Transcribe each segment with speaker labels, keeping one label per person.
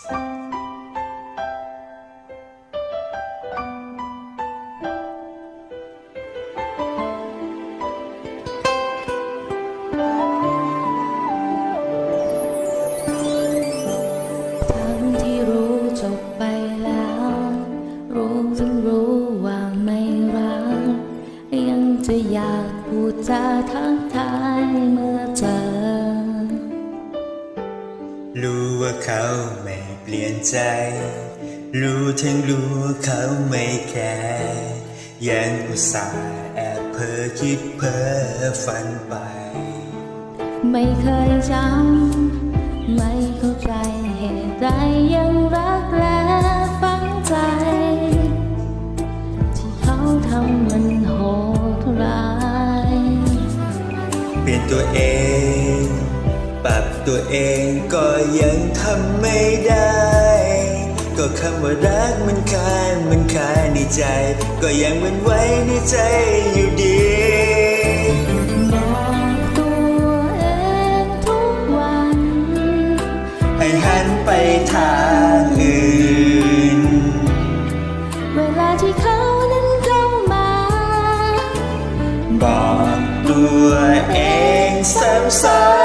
Speaker 1: ทั้งที่รู้จบไปแล้ว รู้ทั้งรู้ว่าไม่รัก ยังจะอยากพูดจาทักทายเมื่อเจอ
Speaker 2: รู้ว่าเขาไม่เปลี่ยนใจ รู้ทั้งรู้ว่าเขาไม่แคร์ยังอุตส่าห์แอบเพ้อคิดเพ้อฝันไป
Speaker 1: ไม่เคยจำไม่เข้าใจเหตุใดยังรักและฝังใจ ที่เขาทำมันโหดร้าย
Speaker 2: เปลี่ยนตัวเอง ตัวเองก็ยังทำไม่ได้ ก็คำว่ารักมันคานมันคาในใจ ก็ยังมันไว้ในใจอยู่ดี
Speaker 1: บอกตัวเองทุกวัน
Speaker 2: ให้หันไปทางอื่น
Speaker 1: เวลาที่เขานั้นเข้ามา
Speaker 2: บอกตัวเองซ้ำ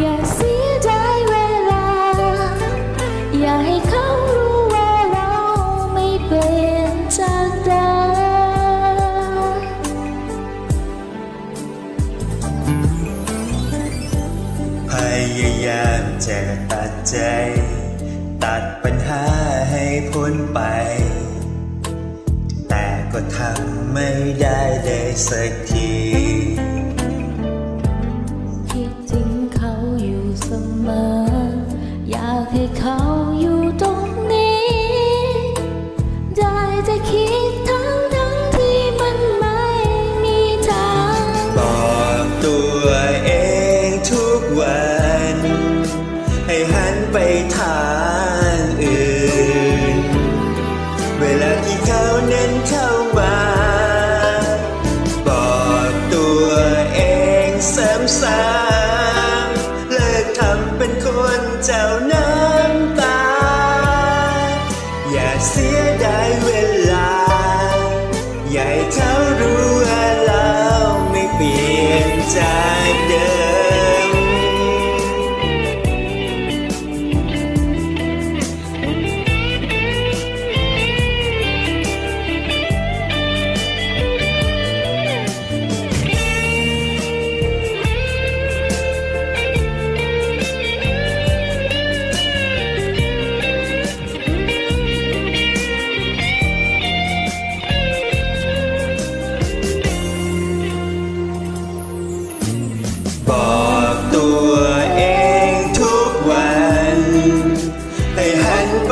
Speaker 1: อย่าเสียใจเวลา อย่าให้เขารู้ว่าเราไม่เปลี่ยนจากเดิม
Speaker 2: พยายามจะตัดใจ ตัดปัญหาให้พ้นไป แต่ก็ทำไม่ได้เลยสักที
Speaker 1: มอ อยากให้เขาอยู่ตรงนี้ ได้แต่คิดทั้งทั้งที่มันไม่มีทาง
Speaker 2: บอกตัวเองทุกวัน ให้หันไปทาง hand